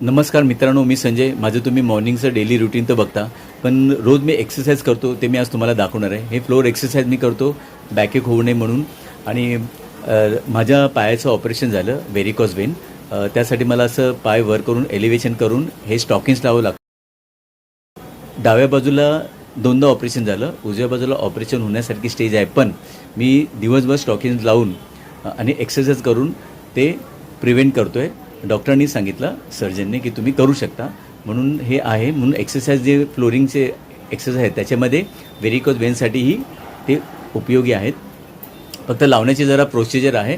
नमस्कार मित्रांनो मी संजय. माझं तुम्ही मॉर्निंगचं डेली रुटीन तर बघता पण रोज मी एक्सरसाइज करतो ते मी आज तुम्हाला दाखवणार आहे. हे फ्लोअर एक्सरसाइज मी करतो बॅकेक होऊ नये म्हणून. आणि माझ्या पायाचं ऑपरेशन झालं व्हेरिकॉज वेन त्यासाठी मला असं पाय वर करून एलिव्हेशन करून हे स्टॉकिंग्स लावावं लागतं. डाव्या बाजूला दोनदा ऑपरेशन झालं उजव्या बाजूला ऑपरेशन होण्यासारखी स्टेज आहे पण मी दिवसभर स्टॉकिंग लावून आणि एक्सरसाइज करून ते प्रिव्हेंट करतो आहे डॉक्टरांनी सांगितलं सर्जनने की तुम्ही करू शकता. म्हणून हे आहे म्हणून एक्सरसाइज जे फ्लोरिंगचे एक्सरसाइज आहेत त्याच्यामध्ये व्हेरिकॉज वेनसाठीही ते उपयोगी आहेत. फक्त लावण्याची जरा प्रोसिजर आहे.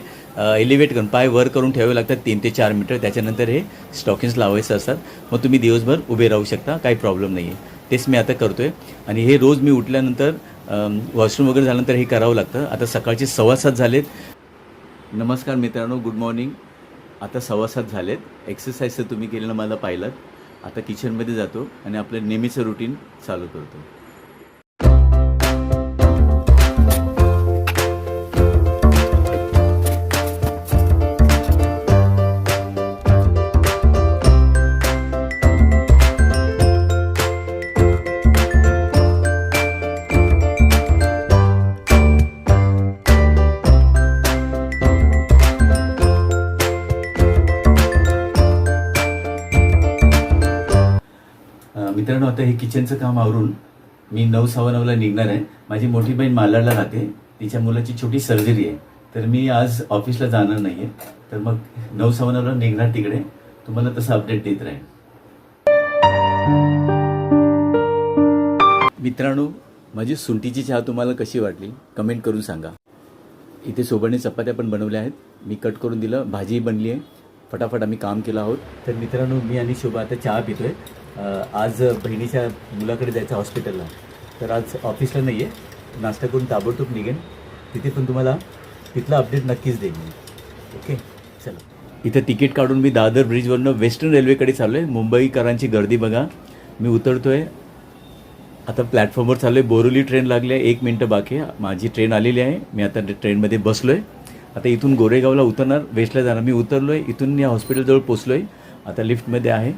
एलिव्हेट करून पाय वर करून ठेवावे लागतात तीन ते चार मीटर त्याच्यानंतर हे स्टॉकिंग्स लावायचं असतात. मग तुम्ही दिवसभर उभे राहू शकता काही प्रॉब्लेम नाही आहे तेच मी आता करतो आहे आणि हे रोज मी उठल्यानंतर वॉशरूम वगैरे झाल्यानंतर हे करावं लागतं. आता सकाळचे सव्वा सात झालेत. नमस्कार मित्रांनो गुड मॉर्निंग आता सव्वा सात झालेत. एक्सरसाइज तर तुम्ही केलेलं मला पाहिलं आता किचनमध्ये जातो आणि आपलं नेहमीचं रुटीन चालू करतो. मित्रांनो आता हे किचनचं काम आवरून मी नऊ सव्वा नऊला निघणार आहे. माझी मोठी बहीण मालाडला राहते. तिच्या मुलाची छोटी सर्जरी आहे. तर मी आज ऑफिसला जाणार नाही आहे तर मग नऊ सव्वा नऊला निघणार तिकडे. तुम्हाला तसं अपडेट देत राहील मित्रांनो माझी सुंटीची चहा तुम्हाला कशी वाटली? कमेंट करून सांगा. इथे सोबतने चपात्या पण बनवल्या आहेत. मी कट करून दिलं. भाजी बनली आहे. फटाफट आम्ही काम केलं आहोत. तर मित्रांनो मी आणि शोभा आता चहा पितोय. आज बहिणीच्या मुलाकडे जायचं हॉस्पिटलला. तर आज ऑफिसला नाही आहे नाश्ता करून ताबडतोब निघेन. तिथे पण तुम्हाला तिथला अपडेट नक्कीच देईन मी. ओके चला. इथं तिकीट काढून मी दादर ब्रिजवरनं वेस्टर्न रेल्वेकडे चाललो आहे मुंबईकरांची गर्दी बघा. मी उतरतो आहे आता प्लॅटफॉर्मवर चाललो आहे बोरुली ट्रेन लागली आहे एक मिनटं बाकी आहे. माझी ट्रेन आलेली आहे. मी आता ट्रेनमध्ये बसलो आहे आता इथून गोरेगावला उतरणार. वेस्टला जाणार. मी उतरलो आहे इथून या हॉस्पिटलजवळ पोचलो आहे आता लिफ्टमध्ये आहे.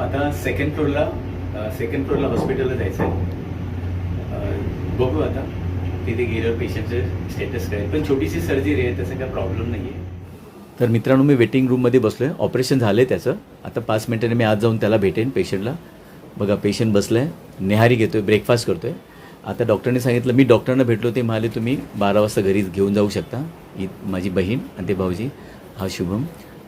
आता सेकंड फ्लोअरला सेकंड फ्लोअरला हॉस्पिटलला जायचं आहे बघू आता. तिथे गेल्यावर पेशंटचं स्टेटस काय. पण छोटीशी सर्जरी आहे त्याचा काही प्रॉब्लेम नाही आहे तर मित्रांनो मी वेटिंग रूममध्ये बसलो आहे ऑपरेशन झालं आहे त्याचं. आता पाच मिनटाने मी आज जाऊन त्याला भेटेन पेशंटला बघा पेशंट बसलं आहे निहारी घेतो आहे ब्रेकफास्ट करतो आहे आता डॉक्टरने सांगितलं मी डॉक्टरना भेटलो. ते म्हणाले तुम्ही बारा वाजता घरी घेऊन जाऊ शकता. ही माझी बहीण आणि ते भाऊजी. हा शुभम.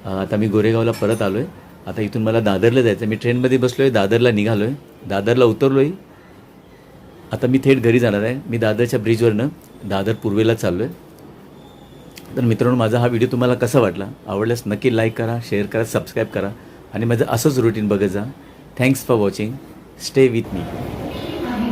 आता मी गोरेगावला परत आलो आहे आता इथून मला दादरला जायचं आहे मी ट्रेनमध्ये बसलो आहे दादरला निघालो आहे दादरला उतरलो आहे आता मी थेट घरी जाणार आहे. मी दादरच्या ब्रिजवरनं दादर पूर्वेला चाललो आहे तर मित्रांनो माझा हा व्हिडिओ तुम्हाला कसा वाटला? आवडल्यास नक्की लाईक करा शेअर करा सबस्क्राईब करा. आणि माझं असंच रुटीन बघत जा. Thanks for watching stay with me